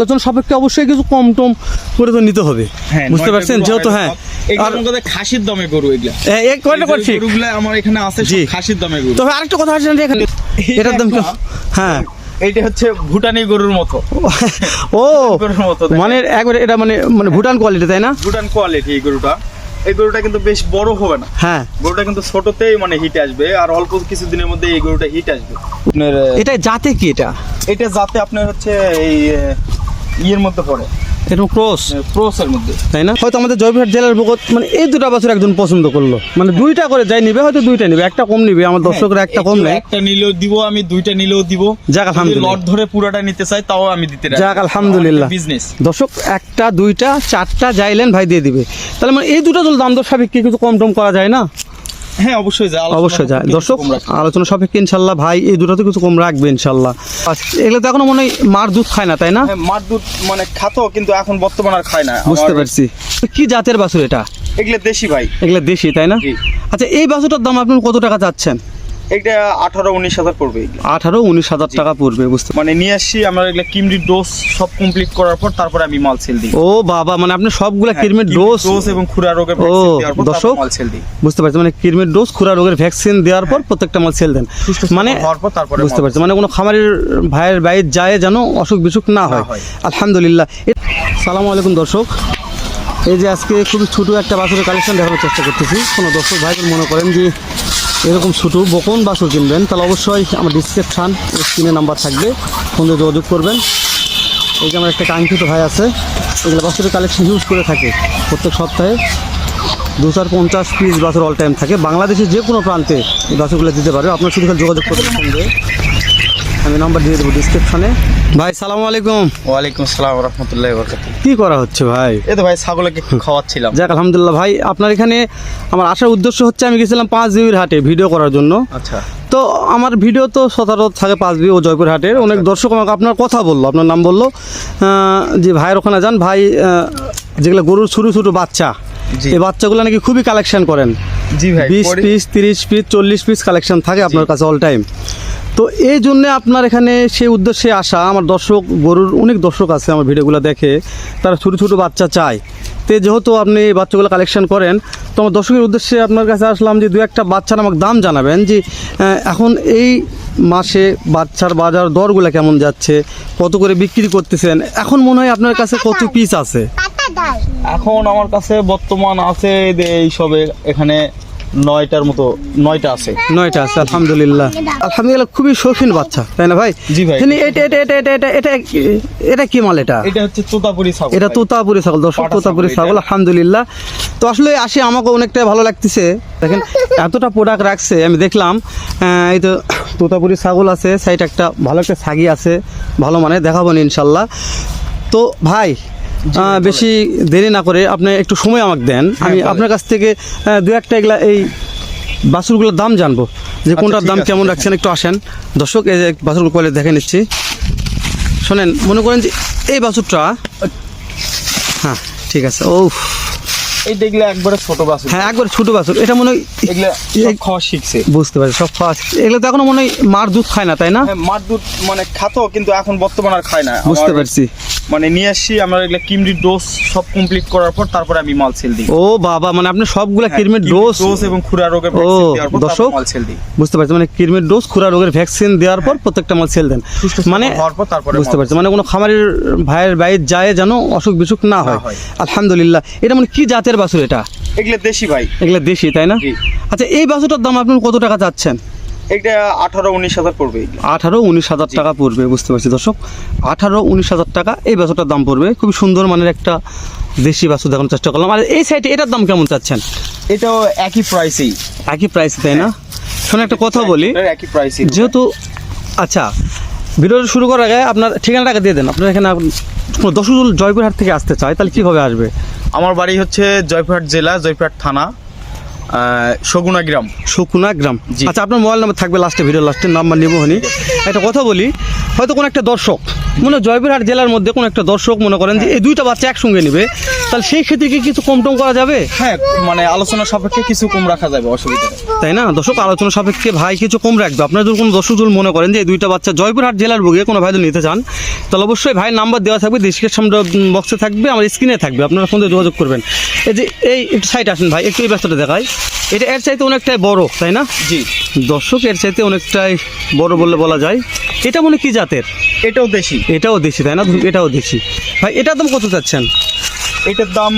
আলোচনা সাপেক্ষে অবশ্যই কিছু কম টম করে তো নিতে হবে। হ্যাঁ বুঝতে পারছেন? যেহেতু হ্যাঁ আর খাসির দামে গরু এগুলা। এ- এ কয়টা করছি? গরুগুলা আমার এখানে আছে খাসির দামে গরু। তবে আরেকটা কথা আছে এখানে। এটার দাম হ্যাঁ। এইটা হচ্ছে ভুটানি গরুর মতো। ও গরুর মতো দেখেন। মানে একবারে এটা মানে মানে ভুটান কোয়ালিটি তাই না? ভুটান কোয়ালিটি এই গরুটা। এই গরুটা কিন্তু বেশ বড় হবে না। হ্যাঁ। গরুটা কিন্তু ছোটতেই মানে হিট আসবে আর অল্প কিছুদিনের মধ্যে এই গরুটা হিট আসবে। আপনার এটা জাতে কি এটা? এটা যাতে আপনার হচ্ছে এই ইয়ের মধ্যে পড়ে। এরকম ক্রস? ক্রসের মধ্যে। তাই না? হয়তো আমাদের জেলার মানে এই দুটা বছর একজন পছন্দ করল। মানে দুইটা করে যাই নিবে হয়তো দুইটা নিবে একটা কম নিবে আমার দর্শকরা একটা কম একটু নেয়। একটা নিলেও দিব আমি দুইটা নিলেও দিব। যাক, আলহামদুলিল্লাহ। লট ধরে পুরোটা নিতে চাই তাও আমি দিতে যাক, আলহামদুলিল্লাহ। বিজনেস দর্শক একটা দুইটা চারটা যাইলেন ভাই দিয়ে দিবে। তাহলে মানে এই দুটো তো দাম দর সাপেক্ষে কিছু কম টম করা যায় না? হ্যাঁ অবশ্যই যায় অবশ্যই যায় দর্শক আলোচনা সাপেক্ষে ইনশাল্লাহ ভাই এই দুটোতে কিছু কম রাখবে ইনশাল্লাহ। এগুলো তো এখনও মনে হয় মার দুধ খায় না তাই না? হ্যাঁ মার দুধ মানে খাতো কিন্তু এখন বর্তমানে আর খায় না। বুঝতে পারছি। কি জাতের বাছুর এটা? এগুলো দেশি ভাই। এগুলো দেশি তাই না? আচ্ছা এই বাছুরটার দাম আপনি কত টাকা চাচ্ছেন? এটা আঠারো উনিশ হাজার পড়বে। আঠারো উনিশ হাজার টাকা পড়বে বুঝতে মানে নিয়ে আসছি আমরা এগুলো কিমরি ডোজ সব কমপ্লিট করার পর তারপরে আমি মাল সেল দিই। ও বাবা মানে আপনি সবগুলা হ্যাঁ, কিরমির ডোজ ডোজ এবং খুরা রোগের ও, দর্শক, মাল সেল দিই। বুঝতে পারছি মানে কিরমির ডোজ খুরা রোগের ভ্যাকসিন দেওয়ার পর প্রত্যেকটা মাল সেল দেন। মানে তারপরে বুঝতে পারছি মানে কোনো খামারের ভাইয়ের বাইরে যায় যেন অসুখ বিসুখ না হয়। হয়। আলহামদুলিল্লাহ। সালামু আলাইকুম দর্শক। এই যে আজকে খুবই ছোটো একটা বাছুরের কালেকশন দেখানোর চেষ্টা করতেছি। কোনো দর্শক ভাইদের মনে করেন যে এরকম ছোটো বকন বাসু কিনবেন তাহলে অবশ্যই আমার ডিসক্রিপশান স্ক্রিনে নাম্বার থাকবে, ফোনে যোগাযোগ করবেন। এই যে আমার একটা কাঙ্ক্ষিত ভাই আছে, এগুলো বাসুর কালেকশন ইউজ করে থাকে প্রত্যেক সপ্তাহে। দু চার পঞ্চাশ পিস বাসের অল টাইম থাকে। বাংলাদেশের যে কোনো প্রান্তে এই বাসুগুলো দিতে পারবে। আপনার শুধু যোগাযোগ করতে সঙ্গে আমি নাম্বার দিয়ে দেবো ডিসক্রিপশনে ভাই সালামু আলাইকুম। ওয়ালাইকুম আসসালাম রহমতুল্লাহ বরকাত কি করা হচ্ছে ভাই? এই তো ভাই ছাগলকে খাওয়াচ্ছিলাম। যাক আলহামদুলিল্লাহ ভাই আপনার এখানে আমার আসার উদ্দেশ্য হচ্ছে আমি গেছিলাম পাঁচ জিবির হাটে ভিডিও করার জন্য। আচ্ছা। তো আমার ভিডিও তো সচরাচর থাকে পাঁচ বি ও জয়পুর হাটের। অনেক দর্শক আমাকে আপনার কথা বলল আপনার নাম বলল যে ভাইয়ের ওখানে যান ভাই যেগুলো গরুর ছোটো ছোটো বাচ্চা। এই বাচ্চাগুলো নাকি খুবই কালেকশন করেন। জি ভাই বিশ পিস তিরিশ পিস চল্লিশ পিস কালেকশন থাকে আপনার কাছে অল টাইম তো এই জন্য আপনার এখানে সেই উদ্দেশ্যে আসা। আমার দর্শক গরুর অনেক দর্শক আছে আমার ভিডিওগুলো দেখে। তারা ছোটো ছোটো বাচ্চা চায়। তো যেহেতু আপনি এই বাচ্চাগুলো কালেকশন করেন তো আমার দর্শকের উদ্দেশ্যে আপনার কাছে আসলাম যে দু একটা বাচ্চার আমাকে দাম জানাবেন যে এখন এই মাসে বাচ্চার বাজার দরগুলো কেমন যাচ্ছে কত করে বিক্রি করতেছেন এখন মনে হয় আপনার কাছে কত পিস আছে? এখন আমার কাছে বর্তমান আছে যে এইসবে এখানে নয়টার মতো নয়টা আছে। নয়টা আছে আলহামদুলিল্লাহ। আলহামদুলিল্লাহ খুবই শৌখিন বাচ্চা তাই না ভাই? জি ভাই। এটা এটা এটা এটা এটা এটা এটা কি মাল এটা? এটা হচ্ছে তোতাপুরি ছাগল এটা। তোতাপুরি ছাগল দর্শক তোতাপুরি ছাগল আলহামদুলিল্লাহ। তো আসলে আসি আমাকে অনেকটাই ভালো লাগতেছে। দেখেন এতটা প্রোডাক্ট রাখছে আমি দেখলাম এই তো তোতাপুরি ছাগল আছে সাইড একটা ভালো একটা ছাগি আছে ভালো মানে দেখাবো না ইনশাল্লাহ। তো ভাই বেশি দেরি না করে আপনি একটু সময় আমাকে দেন। আমি হ্যাঁ, আপনার কাছ থেকে দু একটা এগুলা এই বাছুরগুলোর দাম জানব। যে কোনটার আচ্ছা, দাম কেমন। রাখছেন একটু আসেন। দর্শক এই যে বাছুরগুলো কোয়ালিটি দেখে নিচ্ছি। শোনেন মনে করেন যে এই বাছুরটা হ্যাঁ ঠিক আছে ও এই দেখলে একবারে ছোট বাস হ্যাঁ একবার ছোট বাছুর এটা মনে হয় খাওয়া শিখছে। বুঝতে পারছি সব খাওয়া। এগুলো তো এখনও মনে হয় মার দুধ খায় না তাই না? হ্যাঁ মার দুধ মানে খাতো কিন্তু এখন বর্তমানে আর খায় না। বুঝতে পারছি। মানে নিয়ে আসছি আমরা এগুলা কিমরি ডোজ সব কমপ্লিট করার পর তারপরে আমি মাল সেল দিই। ও বাবা মানে আপনি সবগুলা হ্যাঁ, কিরমির ডোজ ডোজ এবং খুরা রোগের ভ্যাকসিন দেওয়ার পর তারপর মাল সেল দিই। বুঝতে পারছি মানে কিরমির ডোজ খুরা রোগের ভ্যাকসিন দেওয়ার পর প্রত্যেকটা মাল সেল দেন। মানে হওয়ার পর তারপরে বুঝতে মাল পারছি মানে কোনো খামারের ভাইয়ের বাইরে যায় যেন অসুখ বিসুখ না হয়। হয়। আলহামদুলিল্লাহ। এটা মানে কি জাতের বাছুর এটা? এগুলা দেশি ভাই। এগুলো দেশি তাই না? আচ্ছা এই বাছুরটার দাম আপনি কত টাকা চাচ্ছেন? এটা আঠারো উনিশ হাজার পড়বে। আঠারো উনিশ হাজার টাকা পড়বে বুঝতে পারছি দর্শক। আঠারো উনিশ হাজার টাকা এই বাছুরটার দাম পড়বে। খুবই সুন্দর মানের একটা দেশি বাছুর দেখানোর চেষ্টা করলাম। আর এই সাইডে এটার দাম কেমন চাচ্ছেন? এটাও একই প্রাইসেই একই প্রাইস তাই না? শোনো একটা কথা বলি। একই প্রাইসেই যেহেতু আচ্ছা ভিডিওটা শুরু করার আগে আপনার ঠিকানাটাকে দিয়ে দেন। আপনার এখানে দশজুল জয়পুরহাট থেকে আসতে চায় তাহলে কীভাবে আসবে? আমার বাড়ি হচ্ছে জয়পুরহাট জেলা জয়পুরহাট থানা। সগুনা গ্রাম। সুকুনা গ্রাম। আচ্ছা আপনার মোবাইল নাম্বার থাকবে লাস্টে ভিডিও লাস্টে নাম্বার নেব হনি। একটা কথা বলি হয়তো কোনো একটা দর্শক মনে জয়পুরহাট জেলার মধ্যে কোনো একটা দর্শক মনে করেন যে এই দুইটা বাচ্চা একসঙ্গে নেবে। তাহলে সেই ক্ষেত্রে কি কিছু কম টম করা যাবে? হ্যাঁ মানে আলোচনা সাপেক্ষে কিছু কম রাখা যাবে অসুবিধা তাই না? দর্শক আলোচনা সাপেক্ষে ভাই কিছু কম রাখবে। আপনারা যদি কোনো দর্শক যদি মনে করেন যে এই দুইটা বাচ্চা জয়পুরহাট জেলার বুকে কোনো ভাই নিতে চান তাহলে অবশ্যই ভাই নাম্বার দেওয়া থাকবে ডিসক্রিপশন বক্সে থাকবে আমার স্ক্রিনে থাকবে। আপনারা ফোন দিয়ে যোগাযোগ করবেন। এই যে এই একটু সাইড আসেন ভাই একটু এই ব্যস্তটা দেখাই। এটা এর চাইতে অনেকটাই বড় তাই না? জি। দর্শক এর চাইতে অনেকটাই বড় বললে বলা যায়। এটা মনে কি জাতের? এটাও দেশি। এটাও দেশি তাই না? এটাও দেশি। ভাই এটা দাম কত চাচ্ছেন? এটার দাম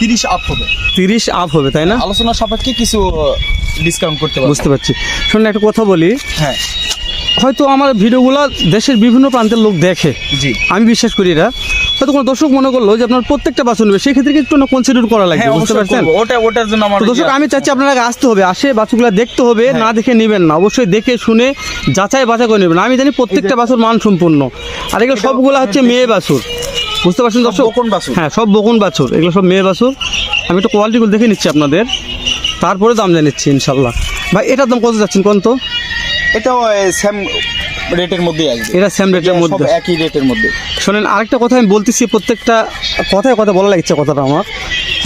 তিরিশ আপ হবে। তিরিশ আপ হবে তাই না? আলোচনা সাপেক্ষে কিছু ডিসকাউন্ট করতে পারব। বুঝতে পারছি। শুনুন একটা কথা বলি। হ্যাঁ। হয়তো আমার ভিডিওগুলো দেশের বিভিন্ন প্রান্তের লোক দেখে। জি। আমি বিশ্বাস করি এটা হয়তো কোনো দর্শক মনে করল যে আপনার প্রত্যেকটা বাসন নেবে সেই ক্ষেত্রে একটু না কনসিডার করা লাগবে হ্যাঁ বুঝতে পারছেন। ওটা ওটার জন্য আমার দর্শক আমি চাচ্ছি আপনারা আগে আসতে হবে আসে বাছুরগুলো দেখতে হবে হ্যাঁ। না দেখে নেবেন না। অবশ্যই দেখে শুনে যাচাই বাছাই করে নেবেন। আমি জানি প্রত্যেকটা বাছুর মান সম্পূর্ণ আর এগুলো সবগুলো হচ্ছে মেয়ে বাছুর। বুঝতে পারছেন দর্শক? বকুন বাছুর। হ্যাঁ সব বকুন বাছুর। এগুলো সব মেয়ে বাছুর। আমি একটু কোয়ালিটিগুলো দেখে নিচ্ছি আপনাদের। তারপরে দাম জানিচ্ছি ইনশাল্লাহ ভাই এটার দাম কত যাচ্ছেন কোন তো? এটাও সেম রেটের মধ্যে আসবে। এটা সেম রেটের মধ্যে। একই রেটের মধ্যে। শোনেন আরেকটা কথা আমি বলতেছি প্রত্যেকটা কথায় কথা বলা লাগছে কথাটা আমার।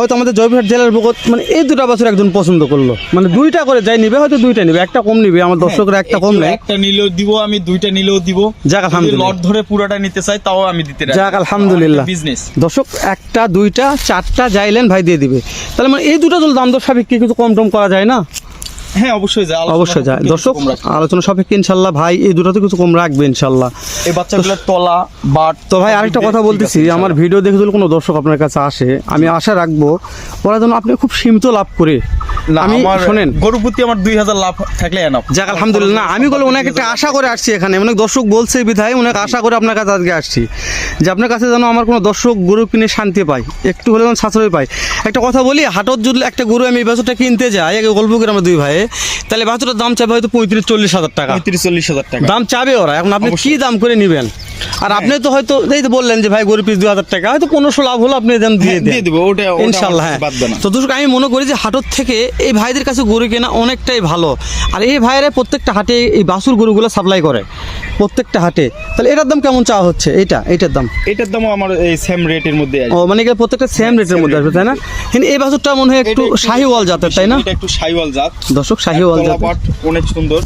হয়তো আমাদের জয়পুরহাট জেলার বকত মানে এই দুটা বছর একজন পছন্দ করল। মানে দুইটা করে যাই নিবে হয়তো দুইটা নিবে একটা কম নিবে আমার দর্শকরা একটা কম নেয়। একটা নিলেও দিব আমি দুইটা নিলেও দিব। যাক, আলহামদুলিল্লাহ। লট ধরে পুরোটা নিতে চাই তাও আমি দিতে যাক আলহামদুলিল্লাহ। বিজনেস দর্শক একটা দুইটা চারটা যাইলেন ভাই দিয়ে দিবে। তাহলে মানে এই দুটো দল দাম দর সাপেক্ষে কিছু কম টম করা যায় না? হ্যাঁ অবশ্যই যায়। অবশ্যই যায়। দর্শক আলোচনা সাপেক্ষে ইনশাল্লাহ ভাই এই দুটোতে কিছু কম রাখবে ইনশাল্লাহ। এই বাচ্চাগুলোর তলা বাট তো ভাই আরেকটা কথা বলতেছি আমার ভিডিও দেখে যদি কোনো দর্শক আপনার কাছে আসে আমি আশা রাখব ওরা যেন আপনি খুব সীমিত লাভ করে। আমি শোনেন। গরু প্রতি আমার দুই হাজার লাভ থাকলে এনাফ যাক আলহামদুলিল্লাহ না আমি বলে অনেক একটা আশা করে আসছি এখানে। অনেক দর্শক বলছে বিধায় অনেক আশা করে আপনার কাছে আজকে আসছি। যে আপনার কাছে যেন আমার কোনো দর্শক গরু কিনে শান্তি পাই একটু হলে যেন সাশ্রয় পাই একটা কথা বলি হাটত যদি একটা গরু আমি এই বছরটা কিনতে যাই গল্প করে আমার দুই ভাই তাহলে বাছুরটার দাম চাবে হয়তো পঁয়ত্রিশ চল্লিশ হাজার টাকা। পঁয়ত্রিশ চল্লিশ হাজার টাকা। দাম চাবে ওরা। এখন আপনি কি দাম করে নেবেন? আর আপনি তো হয়তো এই তো বললেন যে ভাই গরু পিস দু হাজার টাকা হয়তো পনেরোশো লাভ হলো আপনি দাম দিয়ে দিয়ে দেবো ওটা ইনশাল্লাহ হ্যাঁ। তো দর্শক আমি মনে করি যে হাটর থেকে এই ভাইদের কাছে গরু কেনা অনেকটাই ভালো। আর এই ভাইয়েরা প্রত্যেকটা হাটে এই বাসুর গরুগুলো সাপ্লাই করে প্রত্যেকটা হাটে। তাহলে এটার দাম কেমন চাওয়া হচ্ছে? এইটা এটার দাম। এটার দামও আমার এই সেম রেটের মধ্যে ও মানে এগুলো প্রত্যেকটা সেম রেটের মধ্যে আসবে তাই না? কিন্তু এই বাসুরটা মনে হয় একটু শাহিওয়াল জাতের তাই না? এটা একটু শাহিওয়াল জাত। দর্শক শাহিওয়াল জাতের। অনেক সুন্দর।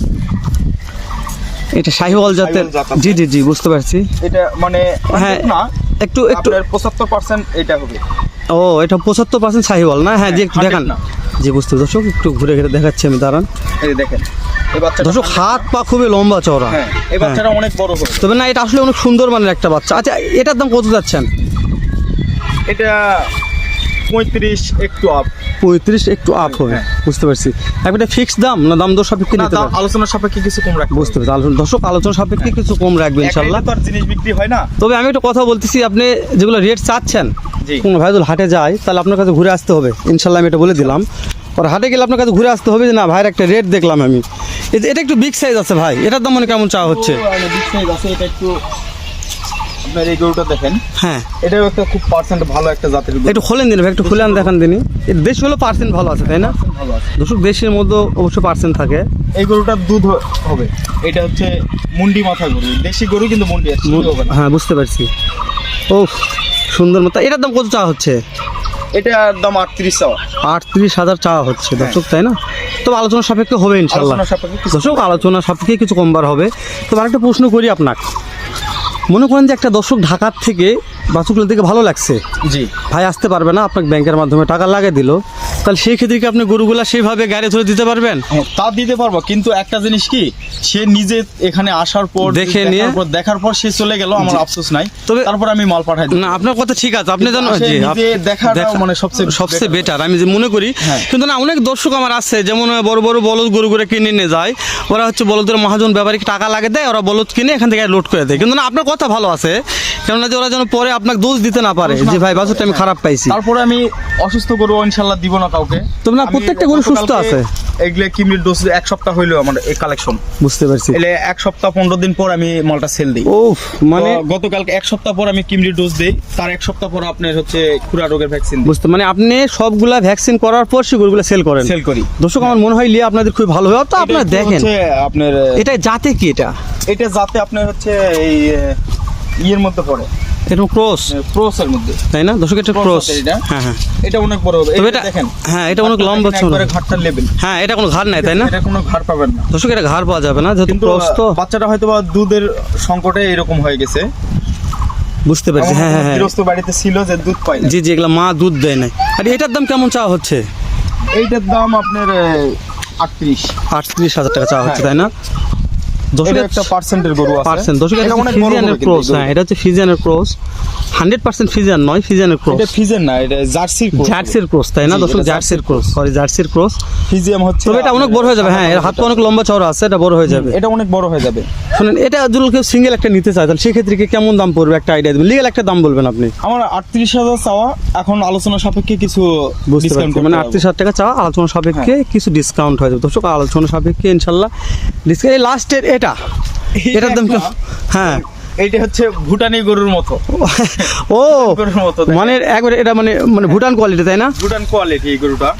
এটা শাহিওয়াল জাতের। জি জি জি বুঝতে পারছি। এটা মানে হ্যাঁ, না একটু একটু পঁচাত্তর পার্সেন্ট এটা হবে। ও এটা পঁচাত্তর পার্সেন্ট শাহিওয়াল না? হ্যাঁ জি একটু দেখান। না। জি বুঝতে দর্শক একটু ঘুরে ঘুরে দেখাচ্ছি আমি দাঁড়ান। এই দেখেন দর্শক হাত পা খুবই লম্বা চওড়া। হ্যাঁ এই বাচ্চাটা অনেক বড় হবে। তবে না এটা আসলে অনেক সুন্দর মানের একটা বাচ্চা। আচ্ছা এটার দাম কত যাচ্ছেন? এটা পঁয়ত্রিশ একটু আপ পঁয়ত্রিশ একটু আপ হবে হ্যাঁ। বুঝতে পারছি। একটা ফিক্সড দাম না দাম দর সাপেক্ষে নিতে দাম আলোচনা সাপেক্ষে কিছু কম রাখতে বুঝতে পারছি। আলোচনা দর্শক আলোচনা সাপেক্ষে কিছু কম রাখবে ইনশাল্লাহ তো আর জিনিস বিক্রি হয় না। তবে আমি একটা কথা বলতেছি আপনি যেগুলো রেট চাচ্ছেন। কোনো ভাই যদি হাটে যায় তাহলে আপনার কাছে ঘুরে আসতে হবে। ইনশাল্লাহ আমি এটা বলে দিলাম। আর হাটে গেলে আপনার কাছে ঘুরে আসতে হবে যে না ভাইয়ের একটা রেট দেখলাম আমি। এটা একটু বিগ সাইজ আছে ভাই। এটার দাম মানে কেমন চাওয়া হচ্ছে? তো, মানে big size আছে, এটা একটু আপনার এই গরুটা দেখেন। হ্যাঁ। এটাও একটা খুব পার্সেন্ট ভালো একটা জাতের একটু খোলেন দিন একটু খুলে দেখান দিনই। দেশ হলো পার্সেন্ট ভালো আছে তাই না? ভালো আছে। দর্শক দেশের মধ্যে অবশ্য পার্সেন্ট থাকে। এই গরুটার দুধ হবে। এটা হচ্ছে মুন্ডি মাথা গরু। দেশি গরু কিন্তু মুন্ডি আছে। হ্যাঁ বুঝতে পারছি। ও সুন্দর মতো। এটার দাম কত চাওয়া হচ্ছে? এটার দাম আটত্রিশ চাওয়া। আটত্রিশ হাজার চাওয়া হচ্ছে দর্শক তাই না? তো আলোচনা সাপেক্ষে হবে ইনশাল্লাহ আলোচনা সাপেক্ষে কিছু- দর্শক আলোচনা সাপেক্ষে কিছু কমবার হবে। তো আরেকটা প্রশ্ন করি আপনাকে। মনে করেন যে একটা দর্শক ঢাকার থেকে বাসুকুল থেকে ভালো লাগছে। জি। ভাই আসতে পারবে না আপনাকে ব্যাংকের মাধ্যমে টাকা লাগিয়ে দিল। তাহলে সেই ক্ষেত্রে কি আপনি গরুগুলা সেইভাবে গাড়ি ধরে দিতে পারবেন? হ্যাঁ, তা দিতে পারব কিন্তু একটা জিনিস কি সে নিজে এখানে আসার পর দেখে নিয়ে- দেখার পর সে চলে গেল আমার আফসোস নাই। তবে- তারপর আমি মাল পাঠাই না আপনার কথা ঠিক আছে আপনি জানো দেখাটাও দেখা- মানে সবচেয়ে সবচেয়ে বেটার আমি যে মনে করি। হ্যাঁ। কিন্তু না অনেক দর্শক আমার আছে যেমন বড় বড় বলদ গরু করে কিনে নিয়ে যায় ওরা হচ্ছে বলদের মহাজন ব্যাপারীকে টাকা লাগে দেয় ওরা বলদ কিনে এখান থেকে লোড করে দেয়। কিন্তু না আপনার কথা ভালো আছে কেননা যে ওরা যেন পরে আপনাকে দোষ দিতে না পারে। যে ভাই বাছুরটা আমি খারাপ পাইছি। তারপরে আমি অসুস্থ গরু ইনশাল্লাহ দিব না কাউকে। তবে না, প্রত্যেকটা গরু সুস্থ আছে। এগুলো কিমরির ডোজ এক সপ্তাহ হইল আমার এই কালেকশন বুঝতে পারছি। এলে এক সপ্তাহ পনেরো দিন পর আমি মালটা সেল দিই। ও মানে গতকালকে এক সপ্তাহ পর আমি কিমরি ডোজ দিই। তার এক সপ্তাহ পর আপনার হচ্ছে খুরা রোগের ভ্যাকসিন বুঝতে মানে আপনি সবগুলা ভ্যাকসিন করার পর সেগুলো সেল করেন। সেল করি। দর্শক আমার মনে হয় লিয়ে আপনাদের খুব ভালো হবে তো আপনারা দেখেন। হচ্ছে আপনার এটা জাতে কি এটা? এটা যাতে আপনার হচ্ছে এই ইয়ের মধ্যে পড়ে। এরকম ক্রস? ক্রসের মধ্যে। তাই না? দর্শক এটা ক্রস। হ্যাঁ হ্যাঁ। এটা অনেক বড় হবে। এটা দেখেন হ্যাঁ এটা অনেক লম্বা ছিল একবারে ঘাটটার লেভেল হ্যাঁ এটা কোনো ঘাড় নাই তাই না? এটা কোনো ঘাট পাবেন না। দর্শক এটা ঘাড় পাওয়া যাবে না যেহেতু ক্রস তো। বাচ্চাটা হয়তো বা দুধের সংকটে এরকম হয়ে গেছে। বুঝতে পারছি। হ্যাঁ হ্যাঁ হ্যাঁ। গৃহস্থ বাড়িতে ছিল যে দুধ না। জি জি এগুলা মা দুধ দেয় নাই। আর এটার দাম কেমন চাওয়া হচ্ছে? এইটার দাম আপনার আটত্রিশ। আটত্রিশ হাজার টাকা চাওয়া হচ্ছে তাই না? দর্শক একটা পার্সেন্টের গরু আছে। পার্সেন্ট। দর্শক এটা এটা অনেক ফিজিয়ানের ক্রস হ্যাঁ এটা হচ্ছে ফিজিয়ানের ক্রস। হান্ড্রেড পার্সেন্ট ফিজিয়ান নয় ফিজিয়ানের ক্রস। এটা ফিজেন না এটা জার্সির জার্সির ক্রস তাই না? দর্শক জার্সির ক্রস সরি জার্সির ক্রস। ফিজিয়াম হচ্ছে তবে এটা অনেক বড় হয়ে যাবে হ্যাঁ এর হাত অনেক লম্বা চওড়া আছে এটা বড় হয়ে যাবে। এটা অনেক বড় হয়ে যাবে। শুনেন এটা যদি কেউ সিঙ্গেল একটা নিতে চায় তাহলে সেক্ষেত্রে কি কেমন দাম পড়বে? একটা আইডিয়া দেবেন। লিগেল একটা দাম বলবেন আপনি। আমার আটত্রিশ হাজার চাওয়া এখন আলোচনা সাপেক্ষে কিছু ডিসকাউন্ট মানে আটত্রিশ হাজার টাকা চাওয়া আলোচনা সাপেক্ষে কিছু ডিসকাউন্ট হয়ে যাবে। দর্শক আলোচনা সাপেক্ষে ইনশাল্লাহ ডিসকাউন্ট লাস্টের এটা? এটার দাম? হ্যাঁ। এইটা হচ্ছে ভুটানি গরুর মতো। ও গরুর মতো মানে একবার এটা মানে মানে ভুটান কোয়ালিটি তাই না? ভুটান কোয়ালিটি এই গরুটা।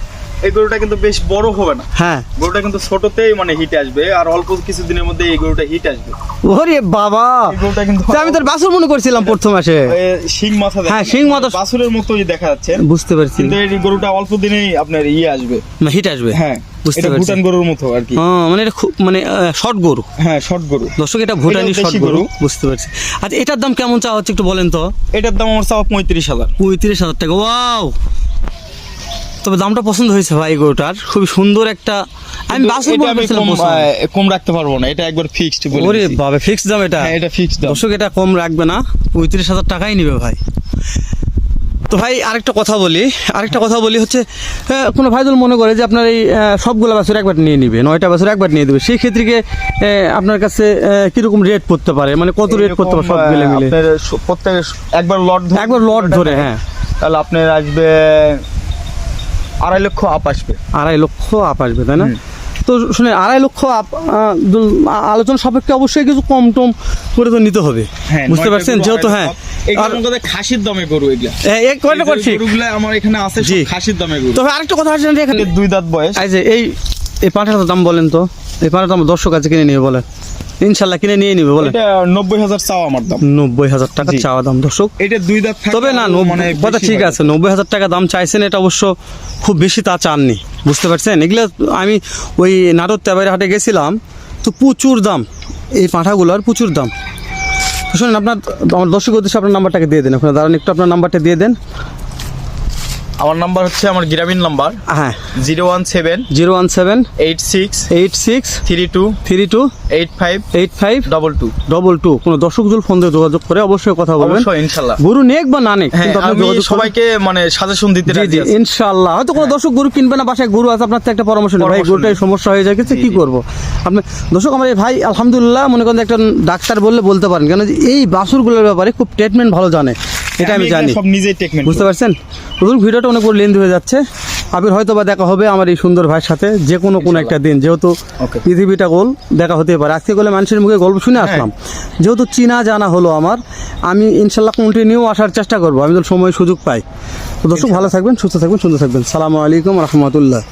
এই গরুটা কিন্তু বেশ বড় হবে না। হ্যাঁ। গরুটা কিন্তু ছোটতেই মানে হিট আসবে আর অল্প কিছু দিনের মধ্যে এই গরুটা হিট আসবে। ওরে বাবা! গরুটা কিন্তু আমি তোর বাসুর মনে করছিলাম প্রথম মাসে শিং মাথা হ্যাঁ, শিং মাথা- মতোই দেখা যাচ্ছে। বুঝতে পারছি। কিন্তু এই গরুটা অল্প দিনেই আপনার ইয়ে আসবে। হিট আসবে? হ্যাঁ বুঝতে পারছি। ভুটান গরুর মতো আর কি। হ্যাঁ মানে এটা খুব মানে শর্ট গরু। হ্যাঁ শর্ট গরু। দর্শক এটা ভুটানি শর্ট গরু। গরু। বুঝতে পারছি। আচ্ছা এটার দাম কেমন চাওয়া হচ্ছে একটু বলেন তো? এটার দাম আমার চাওয়া পঁয়ত্রিশ হাজার। পঁয়ত্রিশ হাজার টাকা। ওয়াও! তবে দামটা পছন্দ হয়েছে ভাই গরুটার। খুবই সুন্দর একটা আমি বাসুর কম, রাখতে পারব না এটা একবার ফিক্সড বলে ওরে বাবা ফিক্স দাম এটা? হ্যাঁ এটা ফিক্সড দাম। দর্শক এটা কম রাখবে না। পঁয়ত্রিশ হাজার টাকাই নিবে ভাই। তো ভাই আরেকটা কথা বলি। আরেকটা কথা বলি হচ্ছে কোনো ভাই যদি মনে করে যে আপনার এই সবগুলো বছর একবার নিয়ে নিবে নয়টা বছর একবার নিয়ে দেবে। সেই ক্ষেত্রে আপনার কাছে কীরকম রেট পড়তে পারে? মানে কত রেট পড়তে পারে সব মিলে মিলে? প্রত্যেক একবার লট একবার লট ধরে হ্যাঁ। তাহলে আপনার আসবে আড়াই লক্ষ আপ আসবে। আড়াই লক্ষ আপ আসবে তাই না? তো শুনে আড়াই লক্ষ আলোচনা সাপেক্ষে অবশ্যই কিছু কম টম করে তো নিতে হবে। হ্যাঁ বুঝতে পারছেন? যেহেতু হ্যাঁ। খাসির দামে গরু এগুলা। এ- এই কয়টা এই যে করছি? আমার এখানে আছে সব খাসির দামে গরু। তবে আরেকটা কথা আছে এখানে দুই দাঁত বয়স। এই এই দাম বলেন তো। এই পাঁঠাটা আমার দর্শক আছে কিনে নিয়ে বলেন। ইনশাল্লাহ কিনে নিয়ে নিবে এটা নব্বই হাজার চাও আমার দাম। নব্বই হাজার টাকা চাওয়া দাম দর্শক। এটা দুই দাঁত তবে না মানে কথা ঠিক আছে নব্বই হাজার টাকা দাম চাইছেন এটা অবশ্য খুব বেশি তা চাননি বুঝতে পারছেন? এগুলো আমি ওই নাটক তেবারি হাটে গেছিলাম তো প্রচুর দাম এই পাঁঠাগুলোর প্রচুর দাম। শুনুন আপনার আমার দর্শক উদ্দেশ্যে আপনার নাম্বারটাকে দিয়ে দেন ওখানে দাঁড়ান একটু আপনার নাম্বারটা দিয়ে দেন। আমার নাম্বার হচ্ছে আমার গ্রামীণ নাম্বার হ্যাঁ। Zero one seven zero one seven eight six eight six three two three two eight five eight five double two double two কোনো দর্শক জুল ফোন দিয়ে যোগাযোগ করে অবশ্যই কথা বলবেন। ইনশাল্লাহ। গরু নেক বা না নেক হ্যাঁ কিন্তু আপনি সবাইকে মানে সাজেশন দিতে রাজি। ইনশাআল্লাহ হয়তো কোনো দর্শক গরু কিনবে না বাসায় গরু আছে আপনার তো একটা পরামর্শ নেই ভাই গরুটাই সমস্যা হয়ে যায় জি, কি করব? আপনি দর্শক আমার এই ভাই আলহামদুলিল্লাহ মনে করেন একটা ডাক্তার বললে বলতে পারেন। কেন এই বাসুরগুলোর ব্যাপারে খুব ট্রিটমেন্ট ভালো জানে। এটা আমি জানি। সব নিজেই টেকমেন্ট বুঝতে পারছেন? প্রথম ভিডিওটা অনেক বড় লেন্দি হয়ে যাচ্ছে। আবির হয়তো বা দেখা হবে আমার এই সুন্দর ভাইয়ের সাথে যে কোনো কোনো একটা দিন যেহেতু পৃথিবীটা গোল দেখা হতে পারে। আজকে গেলে মানুষের মুখে গল্প শুনে আসলাম। যেহেতু চীনা জানা হলো আমার আমি ইনশাল্লাহ কন্টিনিউ আসার চেষ্টা করব। আমি তো সময় সুযোগ পাই। তো দর্শক ভালো থাকবেন সুস্থ থাকবেন সুন্দর থাকবেন। সালামু আলাইকুম রহমতুল্লাহ।